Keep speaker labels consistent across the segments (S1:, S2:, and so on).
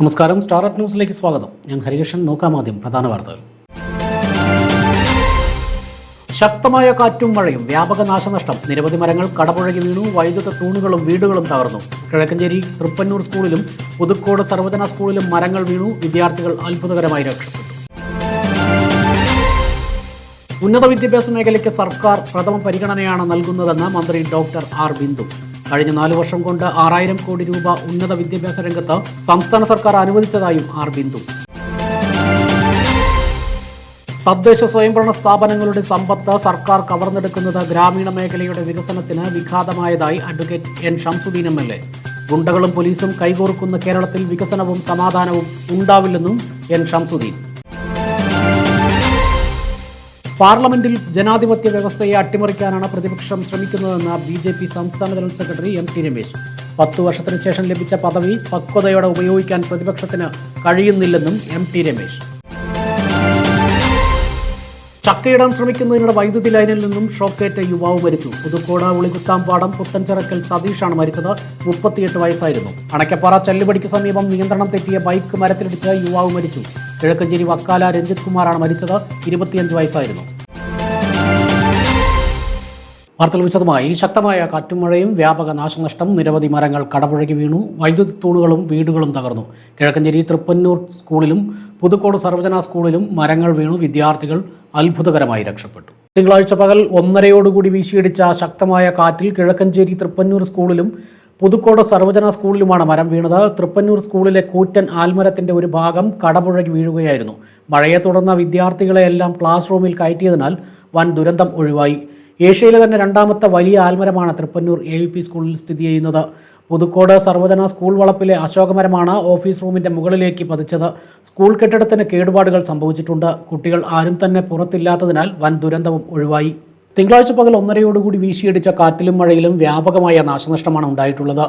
S1: നമസ്കാരം. സ്റ്റാർട്ട് ന്യൂസിലേക്ക് സ്വാഗതം. ഞാൻ ഹരികൃഷ്ണൻ. നോക്കാം ആദ്യം പ്രധാന വാർത്തകൾ. ശക്തമായ കാറ്റും മഴയും വ്യാപക നാശനഷ്ടം നിരവധി മരങ്ങൾ കടപുഴകി വീണു വൈദ്യുത തൂണുകളും വീടുകളും തകർന്നു. കിഴക്കഞ്ചേരി തൃപ്പന്നൂർ സ്കൂളിലും പുതുക്കോട് സർവജന സ്കൂളിലും മരങ്ങൾ വീണു വിദ്യാർത്ഥികൾ അത്ഭുതകരമായി രക്ഷപ്പെട്ടു. ഉന്നത വിദ്യാഭ്യാസ മേഖലയ്ക്ക് സർക്കാർ പ്രഥമ പരിഗണനയാണ് നൽകുന്നതെന്ന് മന്ത്രി ഡോക്ടർ ആർ ബിന്ദു. കഴിഞ്ഞ നാലു വർഷം കൊണ്ട് ആറായിരം കോടി രൂപ ഉന്നത വിദ്യാഭ്യാസ രംഗത്ത് സംസ്ഥാന സർക്കാർ അനുവദിച്ചതായും ആർ ബിന്ദു. തദ്ദേശ സ്വയംഭരണ സ്ഥാപനങ്ങളുടെ സമ്പത്ത് സർക്കാർ കവർന്നെടുക്കുന്നത് ഗ്രാമീണ മേഖലയുടെ വികസനത്തിന് വിഘാതമായതായി advocate N Shamsuddin M L A. ഗുണ്ടകളും പോലീസും കൈകോർക്കുന്ന കേരളത്തിൽ വികസനവും സമാധാനവും ഉണ്ടാവില്ലെന്നും എൻ ഷംസുദ്ദീൻ പാർലമെന്റിൽ ജനാധിപത്യ വ്യവസ്ഥയെ അട്ടിമറിക്കാനാണ് പ്രതിപക്ഷം ശ്രമിക്കുന്നതെന്ന് ബി ജെ പി സംസ്ഥാന general secretary M T Ramesh. പത്തു വർഷത്തിന് ശേഷം ലഭിച്ച പദവി പക്വതയോടെ ഉപയോഗിക്കാൻ പ്രതിപക്ഷത്തിന് കഴിയുന്നില്ലെന്നും എം ടി രമേശ്. ചക്കയിടാൻ ശ്രമിക്കുന്നതിനിടെ വൈദ്യുതി ലൈനിൽ നിന്നും ഷോക്കേറ്റ യുവാവ് മരിച്ചു. പുതുക്കോട് ഉളികുത്താംപാടം പുത്തൻചിറക്കൽ സതീഷാണ് മരിച്ചത്. മുപ്പത്തിയെട്ട് വയസ്സായിരുന്നു. അണക്കപ്പാറ ചെല്ലുപടിക്ക് സമീപം നിയന്ത്രണം തെറ്റിയ ബൈക്ക് മരത്തിലിടിച്ച് യുവാവ് മരിച്ചു. കിഴക്കഞ്ചേരി വക്കാല രഞ്ജിത് കുമാറാണ് മരിച്ചത്. ഇരുപത്തിയഞ്ച് വയസ്സായിരുന്നു. വാർത്തകൾ വിശദമായി. ശക്തമായ കാറ്റും മഴയും വ്യാപക നാശനഷ്ടം നിരവധി മരങ്ങൾ കടപുഴകി വീണു വൈദ്യുതി തൂണുകളും വീടുകളും തകർന്നു. കിഴക്കഞ്ചേരി തൃപ്പന്നൂർ സ്കൂളിലും പുതുക്കോട് സർവജന സ്കൂളിലും മരങ്ങൾ വീണു വിദ്യാർത്ഥികൾ അത്ഭുതകരമായി രക്ഷപ്പെട്ടു. തിങ്കളാഴ്ച പകൽ ഒന്നരയോടുകൂടി വീശിയടിച്ച ശക്തമായ കാറ്റിൽ കിഴക്കഞ്ചേരി തൃപ്പന്നൂർ സ്കൂളിലും പുതുക്കോട് സർവജന സ്കൂളിലുമാണ് മരം വീണത്. തൃപ്പന്നൂർ സ്കൂളിലെ കൂറ്റൻ ആൽമരത്തിന്റെ ഒരു ഭാഗം കടപുഴകി വീഴുകയായിരുന്നു. മഴയെ തുടർന്ന് വിദ്യാർത്ഥികളെയെല്ലാം ക്ലാസ് റൂമിൽ കയറ്റിയതിനാൽ വൻ ദുരന്തം ഒഴിവായി. ഏഷ്യയിലെ തന്നെ രണ്ടാമത്തെ വലിയ ആൽമരമാണ് തൃപ്പന്നൂർ എ സ്കൂളിൽ സ്ഥിതി ചെയ്യുന്നത്. പുതുക്കോട് സർവജന സ്കൂൾ വളപ്പിലെ അശോകമരമാണ് ഓഫീസ് റൂമിന്റെ മുകളിലേക്ക് പതിച്ചത്. സ്കൂൾ കെട്ടിടത്തിന് കേടുപാടുകൾ സംഭവിച്ചിട്ടുണ്ട്. കുട്ടികൾ ആരും തന്നെ പുറത്തില്ലാത്തതിനാൽ വൻ ദുരന്തവും ഒഴിവായി. തിങ്കളാഴ്ച പകൽ ഒന്നരയോടുകൂടി വീശിയടിച്ച കാറ്റിലും മഴയിലും വ്യാപകമായ നാശനഷ്ടമാണ് ഉണ്ടായിട്ടുള്ളത്.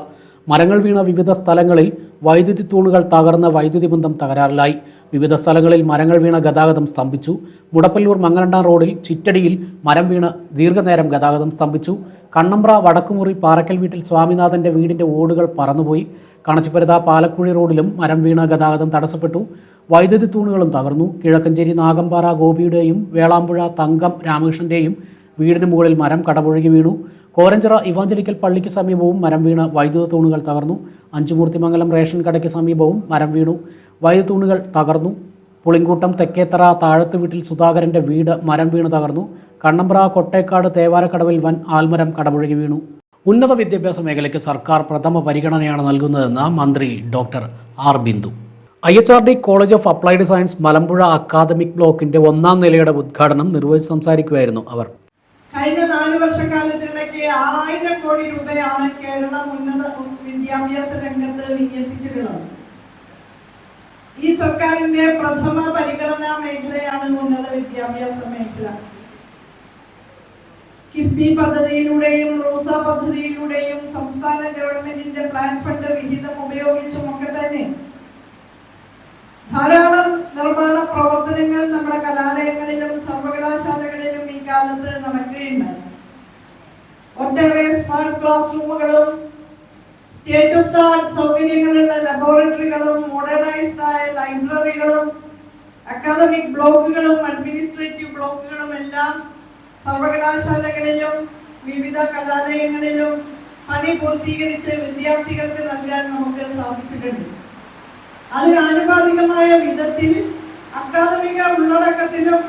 S1: മരങ്ങൾ വീണ വിവിധ സ്ഥലങ്ങളിൽ വൈദ്യുതി തൂണുകൾ തകർന്ന വൈദ്യുതി ബന്ധം തകരാറിലായി. വിവിധ സ്ഥലങ്ങളിൽ മരങ്ങൾ വീണ ഗതാഗതം സ്തംഭിച്ചു. മുടപ്പല്ലൂർ മംഗലണ്ടാം റോഡിൽ ചിറ്റടിയിൽ മരം വീണ് ദീർഘനേരം ഗതാഗതം സ്തംഭിച്ചു. കണ്ണമ്പ്ര വടക്കുമുറി പാറക്കൽ വീട്ടിൽ സ്വാമിനാഥന്റെ വീടിന്റെ ഓടുകൾ പറന്നുപോയി. കണച്ചിപ്പരുത പാലക്കുഴി റോഡിലും മരം വീണ ഗതാഗതം തടസ്സപ്പെട്ടു. വൈദ്യുതി തൂണുകളും തകർന്നു. കിഴക്കഞ്ചേരി നാഗമ്പാറ ഗോപിയുടെയും വേളാമ്പുഴ തങ്കം രാമകൃഷ്ണന്റെയും വീടിന് മുകളിൽ മരം കടപുഴകി വീണു. കോരഞ്ചിറ ഇവാഞ്ചലിക്കൽ പള്ളിക്ക് സമീപവും മരം വീണ് വൈദ്യുത തൂണുകൾ തകർന്നു. അഞ്ചുമൂർത്തിമംഗലം റേഷൻ കടയ്ക്ക് സമീപവും മരം വീണു. വൈദ്യുത തൂണുകൾ തകർന്നു. പുളിങ്കൂട്ടം തെക്കേത്തറ താഴത്ത് വീട്ടിൽ സുധാകരന്റെ വീട് മരം വീണ് തകർന്നു. കണ്ണമ്പ്ര കൊട്ടേക്കാട് തേവാരക്കടവിൽ വൻ ആൽമരം കടപുഴകി വീണു. ഉന്നത വിദ്യാഭ്യാസ മേഖലയ്ക്ക് സർക്കാർ പ്രഥമ പരിഗണനയാണ് നൽകുന്നതെന്ന് മന്ത്രി doctor R Bindu. I H R D college of applied science Malampuzha academic ബ്ലോക്കിന്റെ ഒന്നാം നിലയുടെ ഉദ്ഘാടനം നിർവഹിച്ച് സംസാരിക്കുകയായിരുന്നു അവർ.
S2: കഴിഞ്ഞ നാല് വർഷക്കാലത്തിനിടയ്ക്ക് ആറായിരം കോടി രൂപയാണ് കേരളം ഉന്നത വിദ്യാഭ്യാസ രംഗത്ത് വിന്യസിച്ചിട്ടുള്ളത്. ഈ സർക്കാരിന്റെ പ്രഥമ പരിഗണനാ മേഖലയാണ് ഉന്നത വിദ്യാഭ്യാസ മേഖല. കിഫ്ബി പദ്ധതിയിലൂടെയും റോസ പദ്ധതിയിലൂടെയും സംസ്ഥാന ഗവൺമെന്റിന്റെ പ്ലാൻ ഫണ്ട് വിഹിതം ഉപയോഗിച്ചും ഒക്കെ തന്നെ ധാരാളം നിർമ്മാണ പ്രവർത്തനങ്ങൾ നമ്മുടെ കലാലയങ്ങളിലും സർവകലാശാലകളിലും ഈ കാലത്ത് നടക്കുകയുണ്ടായി. ഒട്ടേറെ സ്മാർട്ട് ക്ലാസ് റൂമുകളും സ്റ്റേറ്റ് ഓഫ് ദ ആർട്ട് സൗകര്യങ്ങളുള്ള ലബോറട്ടറികളും മോഡേണൈസ്ഡ് ആയ ലൈബ്രറികളും അക്കാദമിക് ബ്ലോക്കുകളും അഡ്മിനിസ്ട്രേറ്റീവ് ബ്ലോക്കുകളും എല്ലാം സർവകലാശാലകളിലും വിവിധ കലാലയങ്ങളിലും പണി പൂർത്തീകരിച്ച് വിദ്യാർത്ഥികൾക്ക് നൽകാൻ നമുക്ക് സാധിച്ചിട്ടുണ്ട്. അതിനാനുപാതികമായ വിധത്തിൽ അക്കാദമിക ഉള്ളടക്കത്തിലും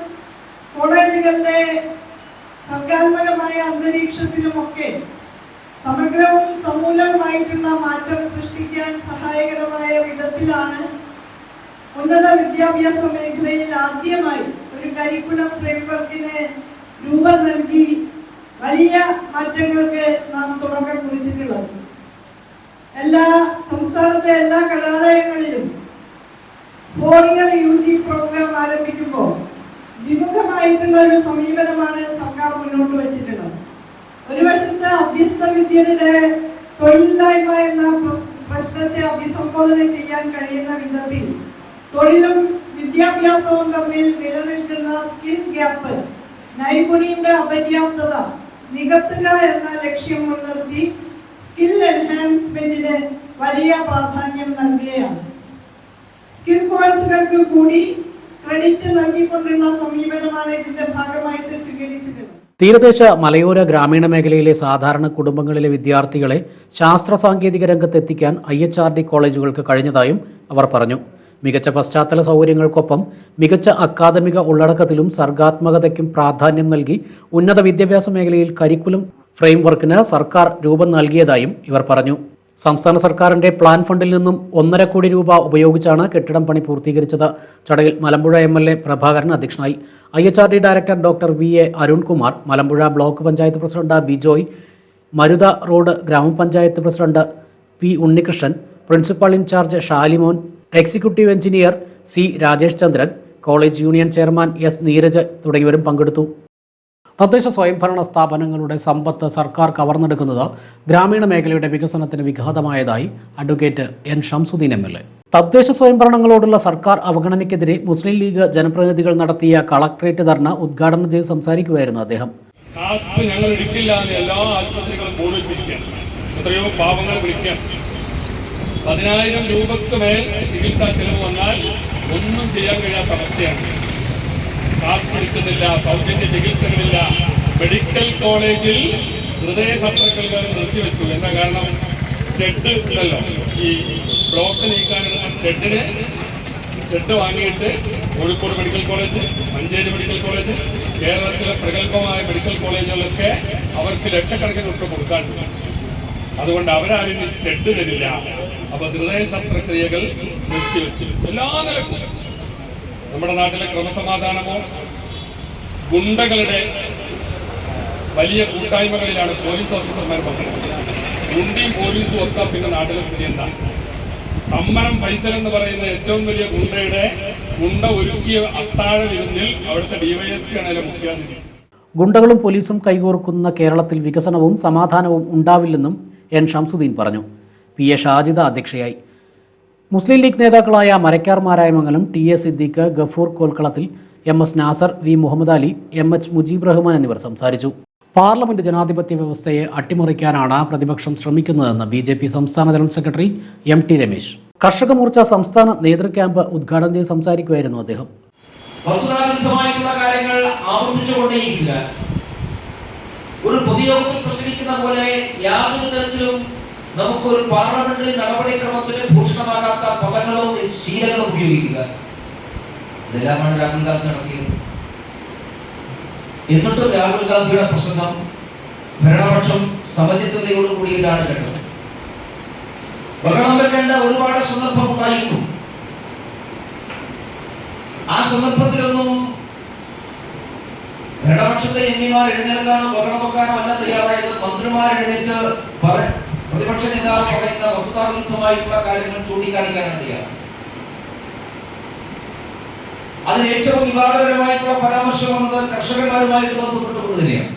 S2: കോളേജുകളുടെ സർഗാത്മകമായ അന്തരീക്ഷത്തിലുമൊക്കെ സമഗ്രവും സമൂലവുമായിട്ടുള്ള മാറ്റം സൃഷ്ടിക്കാൻ സഹായകരമായ വിധത്തിലാണ് ഉന്നത വിദ്യാഭ്യാസ മേഖലയിൽ ആദ്യമായി ഒരു കരിക്കുലം ഫ്രെയിംവർക്കിന് രൂപം നൽകി വലിയ മാറ്റങ്ങൾക്ക് നാം തുടക്കം കുറിച്ചിട്ടുള്ളത്. എല്ലാ സംസ്ഥാനത്തെ എല്ലാ കലാലയങ്ങളിലും four year U G programme ആരംഭിക്കുമ്പോൾ വിമുഖമായിട്ടുള്ള ഒരു സമീപനമാണ് സർക്കാർ മുന്നോട്ട് വെച്ചിട്ടുള്ളത്. ഒരു വശത്ത് അഭ്യസ്ത വിദ്യരുടെ തൊഴിലില്ലായ്മ എന്ന പ്രശ്നത്തെ അഭിസംബോധന ചെയ്യാൻ കഴിയുന്ന വിധത്തിൽ തൊഴിലും വിദ്യാഭ്യാസവും തമ്മിൽ നിലനിൽക്കുന്ന സ്കിൽ ഗ്യാപ്പ് നൈപുണിയുടെ അപര്യാപ്തത നികത്തുക എന്ന ലക്ഷ്യം മുൻനിർത്തി സ്കിൽ എൻഹാൻസ്മെന്റിന് വലിയ പ്രാധാന്യം നൽകുകയാണ്. സ്കിൽ കോഴ്സുകൾക്ക് കൂടി ക്രെഡിറ്റ് നൽകിക്കൊണ്ടുള്ള സമീപനമാണ് ഇതിന്റെ ഭാഗമായിട്ട് സ്വീകരിച്ചിട്ടുള്ളത്.
S1: തീരദേശ മലയോര ഗ്രാമീണ മേഖലയിലെ സാധാരണ കുടുംബങ്ങളിലെ വിദ്യാർത്ഥികളെ ശാസ്ത്ര സാങ്കേതിക രംഗത്ത് എത്തിക്കാൻ ഐ എച്ച് ആർ ഡി കോളേജുകൾക്ക് കഴിഞ്ഞതായും അവർ പറഞ്ഞു. മികച്ച പശ്ചാത്തല സൗകര്യങ്ങൾക്കൊപ്പം മികച്ച അക്കാദമിക ഉള്ളടക്കത്തിലും സർഗാത്മകതയ്ക്കും പ്രാധാന്യം നൽകി ഉന്നത വിദ്യാഭ്യാസ മേഖലയിൽ കരിക്കുലം ഫ്രെയിംവർക്കിന് സർക്കാർ രൂപം നൽകിയതായും ഇവർ പറഞ്ഞു. സംസ്ഥാന സർക്കാരിന്റെ പ്ലാൻ ഫണ്ടിൽ നിന്നും ഒന്നര കോടി രൂപ ഉപയോഗിച്ചാണ് കെട്ടിടം പണി പൂർത്തീകരിച്ചത്. ചടങ്ങിൽ Malampuzha M L A Prabhakaran അധ്യക്ഷനായി. I H R D director doctor V A Arunkumar Malampuzha block panchayat president Bijoy Marutha road ഗ്രാമപഞ്ചായത്ത് president P Unnikrishnan principal in charge Shalimon executive engineer C Rajesh Chandran college union chairman S Neeraj തുടങ്ങിയവരും പങ്കെടുത്തു. തദ്ദേശ സ്വയംഭരണ സ്ഥാപനങ്ങളുടെ സമ്പത്ത് സർക്കാർ കവർന്നെടുക്കുന്നത് ഗ്രാമീണ മേഖലയുടെ വികസനത്തിന് വിഘാതമായതായി advocate N Shamsuddin M L A. തദ്ദേശ സ്വയംഭരണങ്ങളോടുള്ള സർക്കാർ അവഗണനയ്ക്കെതിരെ മുസ്ലിം ലീഗ് ജനപ്രതിനിധികൾ നടത്തിയ കളക്ട്രേറ്റ് ധർണ ഉദ്ഘാടനം ചെയ്ത് സംസാരിക്കുകയായിരുന്നു അദ്ദേഹം.
S3: എല്ലാ എത്രയോ പാവങ്ങൾ പതിനായിരം രൂപക്ക് മേൽ ചികിത്സാ ചെലവ് വന്നാൽ ഒന്നും ചെയ്യാൻ കഴിയാത്ത അവസ്ഥയാണ്. ടാസ്ക് എടുക്കുന്നില്ല സൗജന്യ ചികിത്സകളില്ല. മെഡിക്കൽ കോളേജിൽ ഹൃദയ ശസ്ത്രക്രിയകൾ നിർത്തിവെച്ചു. എന്താ കാരണം? സ്റ്റെഡ് ഉണ്ടല്ലോ. ഈ ബ്ലോക്ക് നീക്കാനുള്ള സ്റ്റെഡിന് സ്റ്റെഡ് വാങ്ങിയിട്ട് Kozhikode medical college Manjeri medical college കേരളത്തിലെ പ്രഗത്ഭമായ മെഡിക്കൽ കോളേജുകളൊക്കെ അവർക്ക് ലക്ഷക്കണക്കിന് റുപ്യ കൊടുക്കാറുണ്ട് അതുകൊണ്ട് അവരാരും സ്റ്റെഡ് തരില്ല. അപ്പൊ ഹൃദയ ശസ്ത്രക്രിയകൾ നിർത്തിവെച്ചു. എല്ലാ നിലക്കും. നമ്മുടെ നാട്ടിലെ ക്രമസമാധാനമോ ഗുണ്ടകളുടെ വലിയ കൂട്ടായ്മകളിലാണ് പോലീസ് ഓഫീസർമാർ പങ്കെടുക്കുന്നത്. ഗുണ്ടിയും പോലീസും ഒക്കെ പിന്നെ നാട്ടിലെ സ്ഥിതി എന്താ? തമ്മനം പൈസൽ എന്ന് പറയുന്ന ഏറ്റവും വലിയ ഗുണ്ടയുടെ ഗുണ്ട ഒരുക്കിയ അത്താഴ വിരുന്നിൽ അവിടുത്തെ ഡിവൈഎസ്പി ആണ് അതിലെ മുഖ്യാതിഥി.
S1: ഗുണ്ടകളും പോലീസും കൈകോർക്കുന്ന കേരളത്തിൽ വികസനവും സമാധാനവും ഉണ്ടാവില്ലെന്നും എൻ ഷംസുദ്ദീൻ പറഞ്ഞു. പി എ ഷാജിദ അധ്യക്ഷയായി. മുസ്ലിം ലീഗ് നേതാക്കളായ Marakkar Marayamangalam T A Siddique Gafoor Kolkalathil M S Nasar V Muhammad Ali M H Mujeeb Rahman എന്നിവർ സംസാരിച്ചു. പാർലമെന്റ് ജനാധിപത്യ വ്യവസ്ഥയെ അട്ടിമറിക്കാനാണ് പ്രതിപക്ഷം ശ്രമിക്കുന്നതെന്ന് ബി ജെ പി സംസ്ഥാന general secretary M T Ramesh. കർഷക മോർച്ച സംസ്ഥാന നേതൃ ക്യാമ്പ് ഉദ്ഘാടനം ചെയ്ത് സംസാരിക്കുകയായിരുന്നു അദ്ദേഹം.
S4: കാര്യങ്ങൾ ഒരു പൊതുയോഗത്തിൽ പ്രസംഗിക്കുന്ന പോലെ യാതൊരു തരത്തിലും നമുക്ക് ഒരു പാർലമെന്ററി നടപടിക്രമത്തിന് ഭൂഷണമാകാത്ത പദങ്ങളും ശീലങ്ങളും ഉപയോഗിക്കുക. ഇതെല്ലാമാണ് രാഹുൽ ഗാന്ധി നടത്തിയത്. എന്നിട്ടും രാഹുൽ ഗാന്ധിയുടെ പ്രസംഗം ഭരണപക്ഷം സമചിത്തതയോട് കൂടിയിട്ടാണ് കേട്ടത്. ബഹളം വെക്കേണ്ട ഒരുപാട് സന്ദർഭം ഉണ്ടായിരുന്നു. ആ സന്ദർഭത്തിലൊന്നും ഭരണപക്ഷത്തെ എം പിമാർ എഴുന്നേൽക്കാനോ ബഹളം വെക്കാനോ അല്ല തയ്യാറായത്. മന്ത്രിമാർ എഴുന്നേറ്റ് പറ- പ്രതിപക്ഷ നേതാവ് പറയുന്ന വസ്തുതാവിരുദ്ധമായിട്ടുള്ള കാര്യങ്ങൾ ചൂണ്ടിക്കാണിക്കാനാണ് തയ്യാറ്. അതിൽ ഏറ്റവും വിവാദപരമായിട്ടുള്ള പരാമർശം കർഷകന്മാരുമായിട്ട് ബന്ധപ്പെട്ടുകൊണ്ട് തന്നെയാണ്.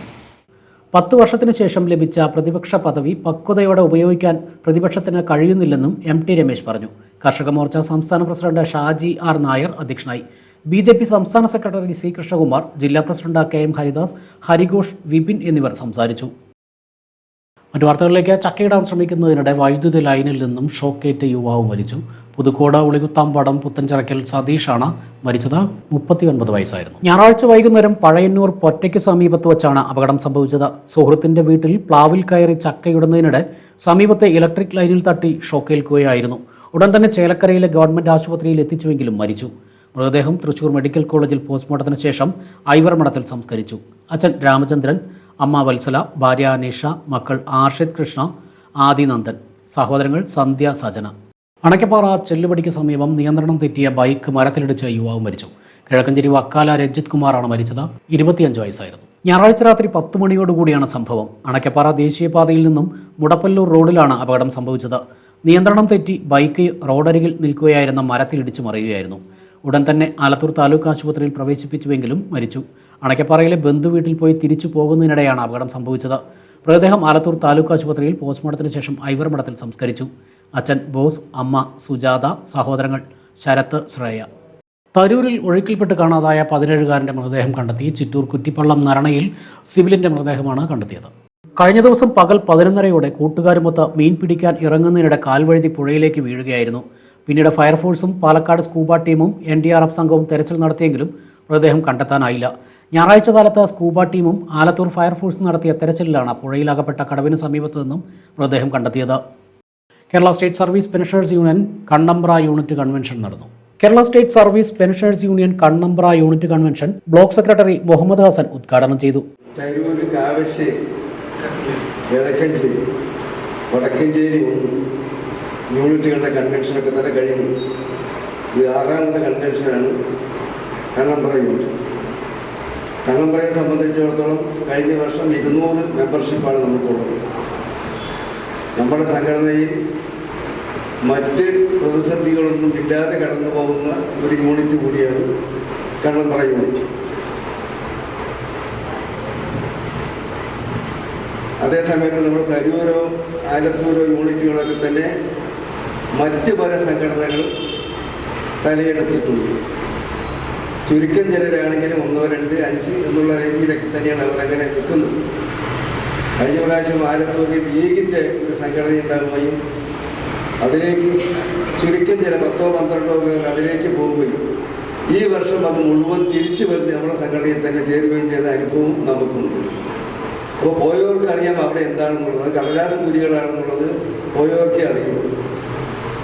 S1: പത്ത് വർഷത്തിനു ശേഷം ലഭിച്ച പ്രതിപക്ഷ പദവി പക്വതയോടെ ഉപയോഗിക്കാൻ പ്രതിപക്ഷത്തിന് കഴിയുന്നില്ലെന്നും എം ടി രമേശ് പറഞ്ഞു. കർഷക മോർച്ച സംസ്ഥാന പ്രസിഡന്റ് ഷാജി ആർ നായർ അധ്യക്ഷനായി. ബി ജെ പി സംസ്ഥാന സെക്രട്ടറി സി കൃഷ്ണകുമാർ ജില്ലാ president K M Haridas Harighosh Vipin എന്നിവർ സംസാരിച്ചു. മറ്റു വാർത്തകളിലേക്ക് ചക്കയിടാൻ ശ്രമിക്കുന്നതിനിടെ വൈദ്യുതി ലൈനിൽ നിന്നും ഷോക്കേറ്റ് യുവാവ് മരിച്ചു. പുതുക്കോട് ഉളികുത്താമ്പടം പുത്തൻചിറക്കൽ സതീഷാണ് മരിച്ചത്. മുപ്പത്തിയൊൻപത് വയസ്സായിരുന്നു. ഞായറാഴ്ച വൈകുന്നേരം പഴയന്നൂർ പൊറ്റയ്ക്ക് സമീപത്ത് വെച്ചാണ് അപകടം സംഭവിച്ചത്. സുഹൃത്തിന്റെ വീട്ടിൽ പ്ലാവിൽ കയറി ചക്കയിടുന്നതിനിടെ സമീപത്തെ ഇലക്ട്രിക് ലൈനിൽ തട്ടി ഷോക്കേൽക്കുകയായിരുന്നു. ഉടൻ തന്നെ ചേലക്കരയിലെ ഗവൺമെന്റ് ആശുപത്രിയിൽ എത്തിച്ചുവെങ്കിലും മരിച്ചു. മൃതദേഹം തൃശൂർ മെഡിക്കൽ കോളേജിൽ പോസ്റ്റ്മോർട്ടത്തിന് ശേഷം ഐവർമഠത്തിൽ സംസ്കരിച്ചു. അച്ഛൻ രാമചന്ദ്രൻ അമ്മ വത്സല ഭാര്യ അനീഷ മക്കൾ ആർഷിദ് കൃഷ്ണ ആദിനന്ദൻ സഹോദരങ്ങൾ സന്ധ്യ സജന. അണക്കപ്പാറ ചെല്ലുപടിക്ക് സമീപം നിയന്ത്രണം തെറ്റിയ ബൈക്ക് മരത്തിലിടിച്ച യുവാവ് മരിച്ചു. കിഴക്കഞ്ചേരി വക്കാല രഞ്ജിത് കുമാറാണ് മരിച്ചത്. ഇരുപത്തിയഞ്ച് വയസ്സായിരുന്നു. ഞായറാഴ്ച രാത്രി പത്ത് മണിയോടുകൂടിയാണ് സംഭവം. അണക്കപ്പാറ ദേശീയപാതയിൽ നിന്നും മുടപ്പല്ലൂർ റോഡിലാണ് അപകടം സംഭവിച്ചത്. നിയന്ത്രണം തെറ്റി ബൈക്ക് റോഡരികിൽ നിൽക്കുകയായിരുന്ന മരത്തിലിടിച്ച് മറിയുകയായിരുന്നു. ഉടൻ തന്നെ ആലത്തൂർ താലൂക്ക് ആശുപത്രിയിൽ പ്രവേശിപ്പിച്ചുവെങ്കിലും മരിച്ചു. അണക്കപ്പാറയിലെ ബന്ധുവീട്ടിൽ പോയി തിരിച്ചു പോകുന്നതിനിടെയാണ് അപകടം സംഭവിച്ചത്. മൃതദേഹം ആലത്തൂർ താലൂക്ക് ആശുപത്രിയിൽ പോസ്റ്റ്മോർട്ടത്തിന് ശേഷം ഐവർമഠത്തിൽ സംസ്കരിച്ചു. അച്ഛൻ ബോസ് അമ്മ സുജാത സഹോദരങ്ങൾ ശരത്ത് ശ്രേയ. തരൂരിൽ ഒഴുക്കിൽപ്പെട്ട് കാണാതായ പതിനേഴുകാരന്റെ മൃതദേഹം കണ്ടെത്തി ചിറ്റൂർ കുറ്റിപ്പള്ളം നരണയിൽ സിവിലിന്റെ മൃതദേഹമാണ് കണ്ടെത്തിയത്. കഴിഞ്ഞ ദിവസം പകൽ പതിനൊന്നരയോടെ കൂട്ടുകാരുമൊത്ത് മീൻ പിടിക്കാൻ ഇറങ്ങുന്നതിനിടെ കാൽവഴുതി പുഴയിലേക്ക് വീഴുകയായിരുന്നു. പിന്നീട് ഫയർഫോഴ്സും പാലക്കാട് സ്കൂബ ടീമും എൻ ഡി ആർ എഫ് സംഘവും തെരച്ചിൽ നടത്തിയെങ്കിലും മൃതദേഹം കണ്ടെത്താനായില്ല. ഞായറാഴ്ച കാലത്ത് സ്കൂബ ടീമും ആലത്തൂർ ഫയർഫോഴ്സും നടത്തിയ തെരച്ചിലിലാണ് പുഴയിലകപ്പെട്ട കടവിന് സമീപത്തു നിന്നും മൃതദേഹം കണ്ടെത്തിയത്. Kerala state service pensioners union Kannambra unit convention നടന്നു. Kerala state service pensioners union Kannambra unit convention block secretary Muhammad Hasan ഉദ്ഘാടനം ചെയ്തു.
S5: യൂണിറ്റുകളുടെ കൺവെൻഷനൊക്കെ തന്നെ കഴിഞ്ഞു. ഇത് ആറാമത്തെ കൺവെൻഷനാണ് കണ്ണമ്പ്ര യൂണിറ്റ്. കണ്ണമ്പ്രയെ സംബന്ധിച്ചിടത്തോളം കഴിഞ്ഞ വർഷം ഇരുന്നൂറ് മെമ്പർഷിപ്പാണ് നമുക്കുള്ളത്. നമ്മുടെ സംഘടനയിൽ മറ്റ് പ്രതിസന്ധികളൊന്നും ഇല്ലാതെ കടന്നു പോകുന്ന ഒരു യൂണിറ്റ് കൂടിയാണ് കണ്ണമ്പ്ര യൂണിറ്റ്. അതേസമയത്ത് നമ്മുടെ തരൂരോ ആലത്തൂരോ യൂണിറ്റുകളൊക്കെ തന്നെ മറ്റ് പല സംഘടനകളും തലയെടുത്തിട്ടുണ്ട്. ചുരുക്കം ചിലരാണെങ്കിലും ഒന്നോ രണ്ട് അഞ്ച് എന്നുള്ള രീതിയിലൊക്കെ തന്നെയാണ് അവർ അങ്ങനെ നിൽക്കുന്നത്. കഴിഞ്ഞ പ്രാവശ്യം ആലത്തൂരിൽ ലീഗിന്റെ ഒരു സംഘടന ഉണ്ടാകുകയും അതിലേക്ക് ചുരുക്കം ചില പത്തോ പന്ത്രണ്ടോ പേർ അതിലേക്ക് പോവുകയും ഈ വർഷം അത് മുഴുവൻ തിരിച്ചു വരുത്തി നമ്മുടെ സംഘടനയിൽ തന്നെ ചേരുകയും ചെയ്ത അനുഭവം നമുക്കുണ്ട്. അപ്പോൾ പോയവർക്ക് അറിയാം അവിടെ എന്താണെന്നുള്ളത്. കടലാസ കുരികളാണെന്നുള്ളത് പോയവർക്കേ അറിയൂ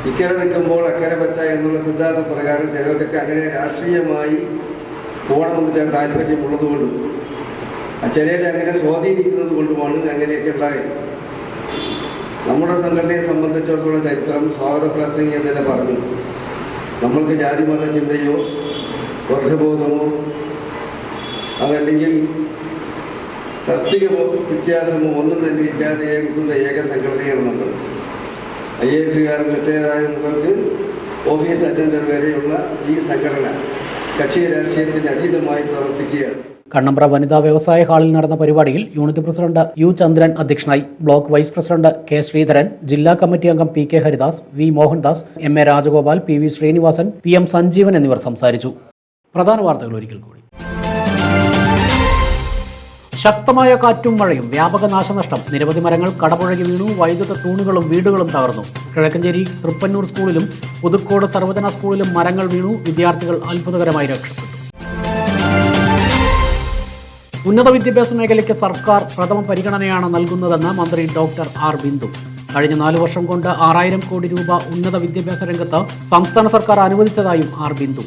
S5: ഇക്കരെ നിൽക്കുമ്പോൾ അക്കരെ വെച്ച എന്നുള്ള സിദ്ധാന്ത പ്രകാരം ചിലർക്കൊക്കെ അങ്ങനെ രാഷ്ട്രീയമായി പോകണമെന്ന് ചില താല്പര്യമുള്ളതുകൊണ്ടും ചിലരെ അങ്ങനെ സ്വാധീനിക്കുന്നത് കൊണ്ടുമാണ് അങ്ങനെയൊക്കെ ഉണ്ടായത്. നമ്മുടെ സംഘടനയെ സംബന്ധിച്ചിടത്തോളം ചരിത്രം സ്വാഗത പ്രസംഗി എന്ന് തന്നെ പറഞ്ഞു. നമ്മൾക്ക് ജാതിമത ചിന്തയോ വർഗബോധമോ അതല്ലെങ്കിൽ തസ്തിക വ്യത്യാസമോ ഒന്നും തന്നെ ഇല്ലാതെ നിൽക്കുന്ന ഏക സംഘടനയാണ് നമ്മൾ. ഐ എ എസുകാരൻ റിട്ടയർഡായ മുതൽക്ക് ഓഫീസ് അറ്റൻഡർ വരെയുള്ള ഈ സംഘടന കക്ഷി രാഷ്ട്രീയത്തിന് അതീതമായി പ്രവർത്തിക്കുകയാണ്.
S1: കണ്ണമ്പ്ര വനിതാ വ്യവസായ ഹാളിൽ നടന്ന പരിപാടിയിൽ യൂണിറ്റ് പ്രസിഡന്റ് യു ചന്ദ്രൻ അധ്യക്ഷനായി. Block vice president K Sreedharan ജില്ലാ കമ്മിറ്റി അംഗം P K Haridas V Mohandas M A Rajagopal P V Sreenivasan P M Sanjeevan എന്നിവർ സംസാരിച്ചു. പ്രധാന വാർത്തകൾ ഒരിക്കൽ കൂടി. ശക്തമായ കാറ്റും മഴയും. വ്യാപക നാശനഷ്ടം. നിരവധി മരങ്ങൾ കടപുഴകി വീണു. വൈദ്യുത തൂണുകളും വീടുകളും തകർന്നു. കിഴക്കഞ്ചേരി തൃപ്പന്നൂർ സ്കൂളിലും പുതുക്കോട് സർവജന സ്കൂളിലും മരങ്ങൾ വീണു. വിദ്യാർത്ഥികൾ അത്ഭുതകരമായി രക്ഷപ്പെട്ടു. ഉന്നത വിദ്യാഭ്യാസ മേഖലയ്ക്ക് സർക്കാർ പ്രഥമ പരിഗണനയാണ് നൽകുന്നതെന്ന് മന്ത്രി ഡോക്ടർ ആർ ബിന്ദു. കഴിഞ്ഞ നാലു വർഷം കൊണ്ട് ആറായിരം കോടി രൂപ ഉന്നത വിദ്യാഭ്യാസ രംഗത്ത് സംസ്ഥാന സർക്കാർ അനുവദിച്ചതായും ആർ ബിന്ദു.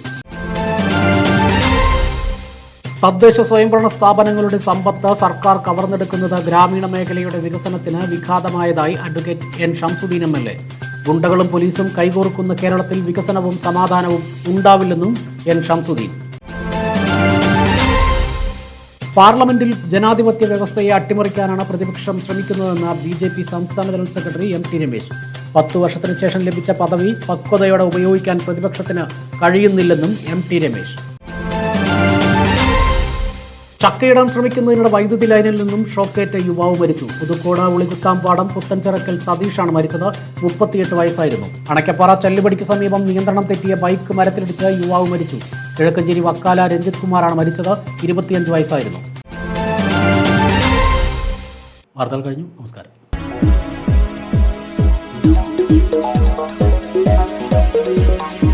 S1: തദ്ദേശ സ്വയംഭരണ സ്ഥാപനങ്ങളുടെ സമ്പത്ത് സർക്കാർ കവർന്നെടുക്കുന്നത് ഗ്രാമീണ മേഖലയുടെ വികസനത്തിന് വിഘാതമായതായി advocate N Shamsuddin M L A. ഗുണ്ടകളും പോലീസും കൈകോർക്കുന്ന കേരളത്തിൽ വികസനവും സമാധാനവും ഉണ്ടാവില്ലെന്നും എൻ ഷംസുദ്ദീൻ പാർലമെന്റിൽ ജനാധിപത്യ വ്യവസ്ഥയെ അട്ടിമറിക്കാനാണ് പ്രതിപക്ഷം ശ്രമിക്കുന്നതെന്ന് ബി ജെ പി സംസ്ഥാന general secretary M T Ramesh. പത്തു വർഷത്തിന് ശേഷം ലഭിച്ച പദവി പക്വതയോടെ ഉപയോഗിക്കാൻ പ്രതിപക്ഷത്തിന് കഴിയുന്നില്ലെന്നും എം ടി രമേശ്. ചക്കയിടാൻ ശ്രമിക്കുന്നതിനിടെ വൈദ്യുതി ലൈനിൽ നിന്നും ഷോക്കേറ്റ യുവാവ് മരിച്ചു. പുതുക്കോട് ഉളികുത്താംപാടം പുത്തൻചിറക്കൽ സതീഷാണ് മരിച്ചത്. മുപ്പത്തിയെട്ട് വയസ്സായിരുന്നു. അണക്കപ്പാറ ചല്ലുപടിക്ക് സമീപം നിയന്ത്രണം തെറ്റിയ ബൈക്ക് മരത്തിലിടിച്ച് യുവാവ് മരിച്ചു. കിഴക്കഞ്ചേരി വക്കാല രഞ്ജിത് കുമാറാണ് മരിച്ചത്. ഇരുപത്തിയഞ്ച് വയസ്സായിരുന്നു. വാർത്തകൾ കഴിഞ്ഞു. നമസ്കാരം. Thank you.